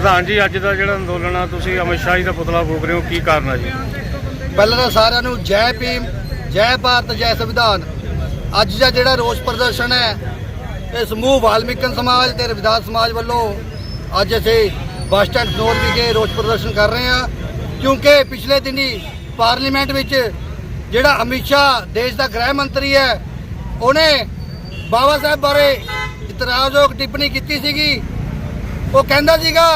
ਪ੍ਰਧਾਨ ਜੀ, ਅੱਜ ਦਾ ਜਿਹੜਾ ਅੰਦੋਲਨ ਆ, ਤੁਸੀਂ ਅਮਿਤ ਸ਼ਾਹ ਜੀ ਦਾ ਪੁਤਲਾ ਫੂਕ ਰਹੇ ਹੋ, ਕੀ ਕਾਰਨ ਆ ਜੀ? ਪਹਿਲਾਂ ਤਾਂ ਸਾਰਿਆਂ ਨੂੰ ਜੈ ਭੀਮ, ਜੈ ਭਾਰਤ, ਜੈ ਸੰਵਿਧਾਨ। ਅੱਜ ਦਾ ਜਿਹੜਾ ਰੋਸ ਪ੍ਰਦਰਸ਼ਨ ਹੈ, ਇਹ ਸਮੂਹ ਵਾਲਮੀਕਨ ਸਮਾਜ ਤੇ ਰਵਿਦਾਸ ਸਮਾਜ ਵੱਲੋਂ ਅੱਜ ਅਸੀਂ ਬੱਸ ਸਟੈਂਡ ਨੋਰ ਵਿਖੇ ਰੋਸ ਪ੍ਰਦਰਸ਼ਨ ਕਰ ਰਹੇ ਹਾਂ, ਕਿਉਂਕਿ ਪਿਛਲੇ ਦਿਨੀ ਪਾਰਲੀਮੈਂਟ ਵਿੱਚ ਜਿਹੜਾ ਅਮਿਤ ਸ਼ਾਹ ਦੇਸ਼ ਦਾ ਗ੍ਰਹਿ ਮੰਤਰੀ ਹੈ, ਉਹਨੇ ਬਾਬਾ ਸਾਹਿਬ ਬਾਰੇ ਇਤਰਾਜ਼ਯੋਗ ਟਿੱਪਣੀ ਕੀਤੀ ਸੀਗੀ ਉਹ ਕਹਿੰਦਾ ਸੀਗਾ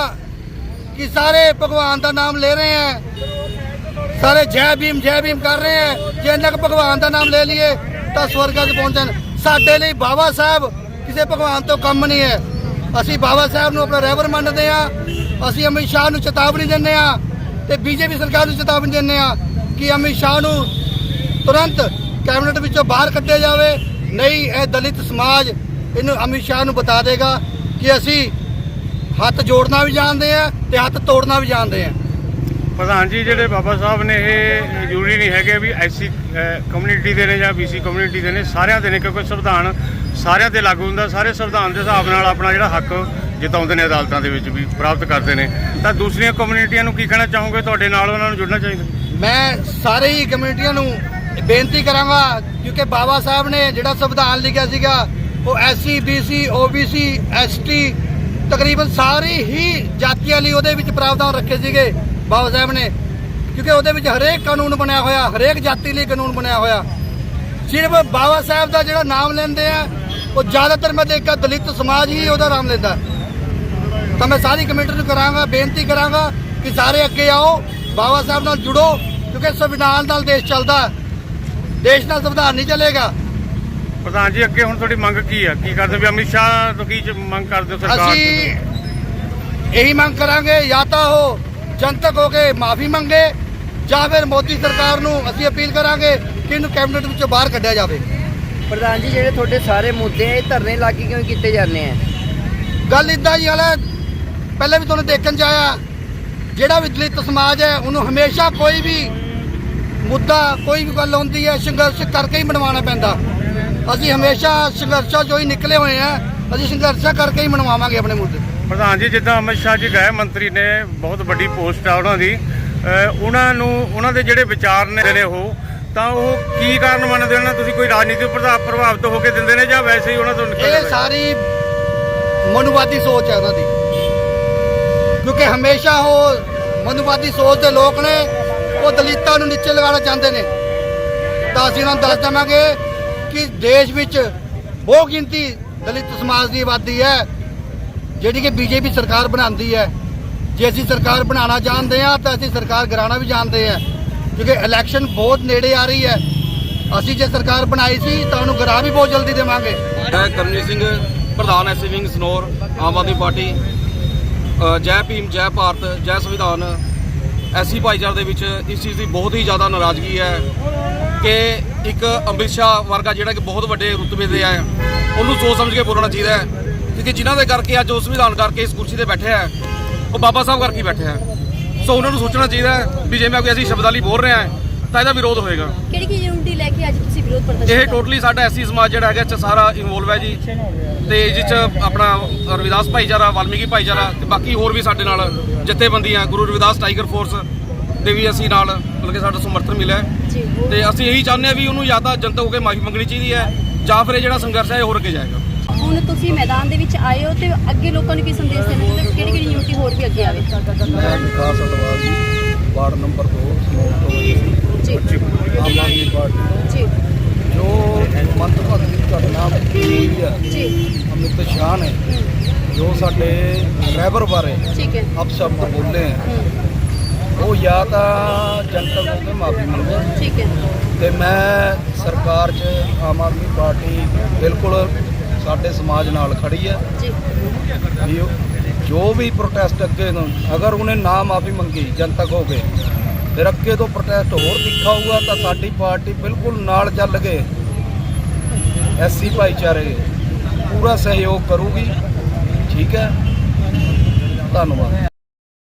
ਕਿ ਸਾਰੇ ਭਗਵਾਨ ਦਾ ਨਾਮ ਲੈ ਰਹੇ ਹੈ। ਸਾਰੇ ਜੈ ਭੀਮ ਜੈ ਭੀਮ ਕਰ ਰਹੇ ਹੈ। ਜੇ ਇੰਨਾ ਕੁ ਭਗਵਾਨ ਦਾ ਨਾਮ ਲੈ ਲਈਏ, ਤਾਂ ਸਵਰਗਾਂ 'ਚ ਪਹੁੰਚਣ ਸਾਡੇ ਲਈ ਬਾਬਾ ਸਾਹਿਬ ਕਿਸੇ ਭਗਵਾਨ ਤੋਂ ਕੰਮ ਨਹੀਂ ਹੈ। ਅਸੀਂ ਬਾਬਾ ਸਾਹਿਬ ਨੂੰ ਆਪਣਾ ਰਹਿਬਰ ਮੰਨਦੇ ਆ ਅਸੀਂ ਅਮਿਤ ਸ਼ਾਹ ਨੂੰ ਚੇਤਾਵਨੀ ਦਿੰਦੇ ਆ ਤੇ ਬੀਜੇਪੀ ਸਰਕਾਰ ਨੂੰ ਚੇਤਾਵਨੀ ਦਿੰਦੇ ਆ ਕਿ ਅਮਿਤ ਸ਼ਾਹ ਨੂੰ ਤੁਰੰਤ ਕੈਬਨਿਟ ਵਿੱਚੋਂ ਬਾਹਰ ਕੱਢਿਆ ਜਾਵੇ। ਨਹੀਂ, ਇਹ ਦਲਿਤ ਸਮਾਜ ਇਹਨੂੰ ਅਮਿਤ ਸ਼ਾਹ ਨੂੰ ਬਤਾ ਦੇਗਾ ਕਿ ਅਸੀਂ ਹੱਥ ਜੋੜਨਾ ਵੀ ਜਾਣਦੇ ਆ ਤੇ ਹੱਥ ਤੋੜਨਾ ਵੀ ਜਾਣਦੇ ਆ। ਪ੍ਰਧਾਨ ਜੀ ਜਿਹੜੇ ਬਾਬਾ ਸਾਹਿਬ ਨੇ ਇਹ ਜ਼ਰੂਰੀ ਨਹੀਂ ਹੈਗੇ ਵੀ ਐਸੀ ਕਮਿਊਨਿਟੀ ਦੇ ਨੇ ਜਾਂ ਬੀਸੀ ਕਮਿਊਨਿਟੀ ਦੇ ਨੇ ਸਾਰਿਆਂ ਦੇ ਨੇ ਕਿਉਂਕਿ ਸੰਵਿਧਾਨ ਸਾਰਿਆਂ ਤੇ ਲਾਗੂ ਹੁੰਦਾ ਸਾਰੇ ਸੰਵਿਧਾਨ ਦੇ ਹਿਸਾਬ ਨਾਲ ਆਪਣਾ ਜਿਹੜਾ ਹੱਕ ਜਿਤਾਉਂਦੇ ਨੇ ਅਦਾਲਤਾਂ ਦੇ ਵਿੱਚ ਵੀ ਪ੍ਰਾਪਤ ਕਰਦੇ ਨੇ। ਤਾਂ ਦੂਸਰੀਆਂ ਕਮਿਊਨਿਟੀਆਂ ਨੂੰ ਕੀ ਕਹਿਣਾ ਚਾਹੋਗੇ? ਤੁਹਾਡੇ ਨਾਲ ਉਹਨਾਂ ਨੂੰ ਜੁੜਨਾ ਚਾਹੀਦਾ। ਮੈਂ ਸਾਰੇ ਹੀ ਕਮਿਊਨਿਟੀਆਂ ਨੂੰ ਬੇਨਤੀ ਕਰਾਂਗਾ ਕਿਉਂਕਿ ਬਾਬਾ ਸਾਹਿਬ ਨੇ ਜਿਹੜਾ ਸੰਵਿਧਾਨ ਲਿਖਿਆ ਸੀਗਾ ਉਹ ਐਸਸੀ ਬੀਸੀ ਓਬੀਸੀ ਐਸਟੀ ਤਕਰੀਬਨ ਸਾਰੀ ਹੀ ਜਾਤੀਆਂ ਲਈ ਉਹਦੇ ਵਿੱਚ ਪ੍ਰਾਵਧਾਨ ਰੱਖੇ ਸੀਗੇ ਬਾਬਾ ਸਾਹਿਬ ਨੇ। ਕਿਉਂਕਿ ਉਹਦੇ ਵਿੱਚ ਹਰੇਕ ਕਾਨੂੰਨ ਬਣਿਆ ਹੋਇਆ, ਹਰੇਕ ਜਾਤੀ ਲਈ ਕਾਨੂੰਨ ਬਣਿਆ ਹੋਇਆ। ਸਿਰਫ ਬਾਬਾ ਸਾਹਿਬ ਦਾ ਜਿਹੜਾ ਨਾਮ ਲੈਂਦੇ ਆ, ਉਹ ਜ਼ਿਆਦਾਤਰ ਮੈਂ ਦੇਖਿਆ ਦਲਿਤ ਸਮਾਜ ਹੀ ਉਹਦਾ ਨਾਮ ਲੈਂਦਾ। ਤਾਂ ਮੈਂ ਸਾਰੀ ਕਮੇਟੀ ਨੂੰ ਕਰਾਂਗਾ, ਬੇਨਤੀ ਕਰਾਂਗਾ ਕਿ ਸਾਰੇ ਅੱਗੇ ਆਓ, ਬਾਬਾ ਸਾਹਿਬ ਨਾਲ ਜੁੜੋ, ਕਿਉਂਕਿ ਸੰਵਿਧਾਨ ਨਾਲ ਦੇਸ਼ ਚੱਲਦਾ। ਦੇਸ਼ ਨਾਲ ਸੰਵਿਧਾਨ ਨਹੀਂ ਚੱਲੇਗਾ। ਪ੍ਰਧਾਨ ਜੀ ਅੱਗੇ ਹੁਣ ਤੁਹਾਡੀ ਮੰਗ ਕੀ ਆ? ਕੀ ਕਰਦੇ ਵੀ ਅਮਿਤ ਸ਼ਾਹ ਤੋਂ ਕੀ ਮੰਗ ਕਰਦੇ ਹੋ ਸਰਕਾਰ ਅਸੀਂ ਤੋਂ ਇਹੀ ਮੰਗ ਕਰਾਂਗੇ ਜਾਂ ਤਾਂ ਉਹ ਜਨਤਕ ਹੋ ਕੇ ਮਾਫੀ ਮੰਗੇ ਜਾਂ ਫਿਰ ਮੋਦੀ ਸਰਕਾਰ ਨੂੰ ਅਸੀਂ ਅਪੀਲ ਕਰਾਂਗੇ ਕਿ ਇਹਨੂੰ ਕੈਬਨਿਟ ਵਿੱਚੋਂ ਬਾਹਰ ਕੱਢਿਆ ਜਾਵੇ। ਪ੍ਰਧਾਨ ਜੀ ਜਿਹੜੇ ਤੁਹਾਡੇ ਸਾਰੇ ਮੁੱਦੇ ਆ ਇਹ ਧਰਨੇ ਲਾ ਕੇ ਕਿਉਂ ਕੀਤੇ ਜਾਂਦੇ ਆ? ਗੱਲ ਇਦਾਂ ਜੀ ਹਾਲੇ ਪਹਿਲੇ ਵੀ ਤੁਹਾਨੂੰ ਦੇਖਣ ਚ ਆਇਆ ਜਿਹੜਾ ਵੀ ਦਲਿਤ ਸਮਾਜ ਹੈ ਉਹਨੂੰ ਹਮੇਸ਼ਾ ਕੋਈ ਵੀ ਮੁੱਦਾ ਕੋਈ ਵੀ ਗੱਲ ਹੁੰਦੀ ਹੈ ਸੰਘਰਸ਼ ਕਰਕੇ ਹੀ ਬਣਵਾਉਣਾ ਪੈਂਦਾ। ਅਸੀਂ ਹਮੇਸ਼ਾ ਸੰਘਰਸ਼ਾਂ ਚੋਂ ਹੀ ਨਿਕਲੇ ਹੋਏ ਆ ਅਸੀਂ ਸੰਘਰਸ਼ਾਂ ਕਰਕੇ ਹੀ ਬਣਵਾਵਾਂਗੇ ਆਪਣੇ ਮੁੱਦੇ ਪ੍ਰਧਾਨ ਜੀ ਜਿੱਦਾਂ ਅਮਿਤ ਸ਼ਾਹ ਜੀ ਗ੍ਰਹਿ ਮੰਤਰੀ ਨੇ ਬਹੁਤ ਵੱਡੀ ਪੋਸਟ ਆ ਉਹਨਾਂ ਦੀ। ਉਹਨਾਂ ਨੂੰ ਉਹਨਾਂ ਦੇ ਜਿਹੜੇ ਵਿਚਾਰ ਨੇ ਨੇ ਉਹ ਤਾਂ ਉਹ ਕੀ ਕਾਰਨ ਮੰਨਦੇ ਹੋ ਨਾ ਤੁਸੀਂ ਕੋਈ ਰਾਜਨੀਤਿਕ ਪ੍ਰਭਾਵ ਪ੍ਰਭਾਵਿਤ ਹੋ ਕੇ ਦਿੰਦੇ ਨੇ ਜਾਂ ਵੈਸੇ ਹੀ ਉਹਨਾਂ ਤੋਂ ਇਹ? ਸਾਰੀ ਮਨੁਵਾਦੀ ਸੋਚ ਹੈ ਉਹਨਾਂ ਦੀ। ਕਿਉਂਕਿ ਹਮੇਸ਼ਾ ਉਹ ਮਨੁਵਾਦੀ ਸੋਚ ਦੇ ਲੋਕ ਨੇ ਉਹ ਦਲਿਤਾਂ ਨੂੰ ਨੀਚੇ ਲਗਾਉਣਾ ਚਾਹੁੰਦੇ ਨੇ। ਤਾਂ ਅਸੀਂ ਉਹਨਾਂ ਨੂੰ ਦੱਸ ਦੇਵਾਂਗੇ ਕਿ ਦੇਸ਼ ਵਿੱਚ ਬਹੁ ਗਿਣਤੀ ਦਲਿਤ ਸਮਾਜ ਦੀ ਆਬਾਦੀ ਹੈ, ਜਿਹੜੀ ਕਿ ਬੀਜੇਪੀ ਸਰਕਾਰ ਬਣਾਉਂਦੀ ਹੈ। ਜੇ ਅਸੀਂ ਸਰਕਾਰ ਬਣਾਉਣਾ ਜਾਣਦੇ ਹਾਂ, ਤਾਂ ਅਸੀਂ ਸਰਕਾਰ ਗਿਰਾਉਣਾ ਵੀ ਜਾਣਦੇ ਹਾਂ, ਕਿਉਂਕਿ ਇਲੈਕਸ਼ਨ ਬਹੁਤ ਨੇੜੇ ਆ ਰਹੀ ਹੈ। ਅਸੀਂ ਜੇ ਸਰਕਾਰ ਬਣਾਈ ਸੀ, ਤਾਂ ਉਹਨੂੰ ਗਰਾ ਵੀ ਬਹੁਤ ਜਲਦੀ ਦੇਵਾਂਗੇ। ਮੈਂ ਕਰਮਜੀਤ ਸਿੰਘ, ਪ੍ਰਧਾਨ SC wing Sanour, Aam Aadmi party. Jai Bhim, Jai Bharat, ਜੈ ਸੰਵਿਧਾਨ। ਐਸੀ ਭਾਈਚਾਰੇ ਦੇ ਵਿੱਚ ਇਸ ਚੀਜ਼ ਦੀ ਬਹੁਤ ਹੀ ਜ਼ਿਆਦਾ ਨਾਰਾਜ਼ਗੀ ਹੈ ਕਿ ਇੱਕ ਅੰਮ੍ਰਿਤ ਸ਼ਾਹ ਵਰਗਾ ਜਿਹੜਾ ਕਿ ਬਹੁਤ ਵੱਡੇ ਰੁਤਬੇ ਦੇ ਹੈ ਉਹਨੂੰ ਸੋਚ ਸਮਝ ਕੇ ਬੋਲਣਾ ਚਾਹੀਦਾ ਹੈ। ਕਿਉਂਕਿ ਜਿਨ੍ਹਾਂ ਦੇ ਕਰਕੇ ਅੱਜ ਉਹ ਸੰਵਿਧਾਨ ਕਰਕੇ ਇਸ ਕੁਰਸੀ ਤੇ ਬੈਠੇ ਹੈ ਉਹ ਬਾਬਾ ਸਾਹਿਬ ਕਰਕੇ ਬੈਠੇ ਹੈ ਸੋ ਉਹਨਾਂ ਨੂੰ ਸੋਚਣਾ ਚਾਹੀਦਾ ਵੀ ਜਿਵੇਂ ਕੋਈ ਅਸੀਂ ਸ਼ਬਦਾਲੀ ਬੋਲ ਰਹੇ ਹਾਂ ਤਾਂ ਇਹਦਾ ਵਿਰੋਧ ਹੋਏਗਾ। ਕਿਹੜੀ ਕੀ ਯੂਨਿਟੀ ਲੈ ਕੇ ਅੱਜ ਤੁਸੀਂ ਵਿਰੋਧ ਪ੍ਰਦਰਸ਼ਨ ਇਹ? ਟੋਟਲੀ ਸਾਡਾ ਐਸੀ ਸਮਾਜ ਜਿਹੜਾ ਹੈਗਾ 'ਚ ਸਾਰਾ ਇਨਵੋਲਵ ਹੈ ਜੀ। ਤੇ ਜਿਸ 'ਚ ਆਪਣਾ ਰਵਿਦਾਸ ਭਾਈਚਾਰਾ ਵਾਲਮੀਕੀ ਭਾਈਚਾਰਾ ਤੇ ਬਾਕੀ ਹੋਰ ਵੀ ਸਾਡੇ ਨਾਲ ਜਥੇਬੰਦੀਆਂ ਗੁਰੂ ਰਵਿਦਾਸ ਟਾਈਗਰ ਫੋਰਸ ਦੇ ਵੀ ਅਸੀਂ ਨਾਲ ਮਤਲਬ ਕਿ ਸਾਡਾ ਸਮਰਥਨ ਮਿਲਿਆ ਹੈ। ਤੇ ਅਸੀਂ ਇਹੀ ਚਾਹੁੰਦੇ ਹਾਂ ਵੀ ਉਹਨੂੰ ਜਾਂ ਤਾਂ ਜਨਤਾ ਹੋ ਕੇ ਮਾਫੀ ਮੰਗਣੀ ਚਾਹੀਦੀ ਹੈ ਜਾਂ ਫਿਰ ਇਹ ਜਿਹੜਾ ਸੰਘਰਸ਼ ਹੈ ਇਹ ਹੋਰ ਅੱਗੇ ਜਾਏਗਾ। ਹੁਣ ਤੁਸੀਂ ਮੈਦਾਨ ਦੇ ਵਿੱਚ ਆਏ ਹੋ ਤੇ ਅੱਗੇ ਲੋਕਾਂ ਨੂੰ ਕੀ ਸੰਦੇਸ਼ ਦੇਣਾ ਚਾਹੁੰਦੇ ਹੋ? ਕਿਹੜੀ ਕਿਹੜੀ ਯੂਨਿਟੀ ਹੋਰ ਵੀ ਅੱਗੇ ਆਵੇ? ਮੈਂ ਵਿਕਾਸ ਅਟਵਾਲ ਜੀ ਵਾਰਡ ਨੰਬਰ 2 ਸਮੂਹ ਤੋਂ ਜੀ। ਜੀ ਆਮ ਆਦਮੀ ਪਾਰਟੀ। ਜੀ। ਜੋ ਮੰਦਭਾਗੀ ਘਟਨਾ ਹੋਈ ਹੈ ਜੀ। ਅਮਿਤ ਸ਼ਾਹ ਨੇ ਜੋ ਸਾਡੇ ਡਰਾਈਵਰ ਬਾਰੇ ਠੀਕ ਹੈ। ਅਪਸ਼ਬਦ ਬੋਲੇ ਹੈ ਹੂੰ, ਉਹ ਜਾਂ ਤਾਂ ਜਨਤਕ ਹੋ ਕੇ ਮਾਫੀ ਮੰਗੇ ਠੀਕ ਹੈ ਤੇ ਮੈਂ ਸਰਕਾਰ 'ਚ ਆਮ ਆਦਮੀ ਪਾਰਟੀ ਬਿਲਕੁਲ ਸਾਡੇ ਸਮਾਜ ਨਾਲ ਖੜੀ ਹੈ। ਜੀ। ਵੀ ਉਹ- ਜੋ ਵੀ ਪ੍ਰੋਟੈਸਟ ਅੱਗੇ ਨੂੰ ਅਗਰ ਉਹਨੇ ਨਾ ਮਾਫੀ ਮੰਗੀ ਜਨਤਕ ਹੋ ਕੇ ਫਿਰ ਅੱਗੇ ਤੋਂ ਪ੍ਰੋਟੈਸਟ ਹੋਰ ਤਿੱਖਾ ਹੋਊਗਾ ਤਾਂ ਸਾਡੀ ਪਾਰਟੀ ਬਿਲਕੁਲ ਨਾਲ ਚੱਲ ਕੇ ਐਸਸੀ ਭਾਈਚਾਰੇ ਪੂਰਾ ਸਹਿਯੋਗ ਕਰੂਗੀ। ਠੀਕ ਹੈ। ਧੰਨਵਾਦ।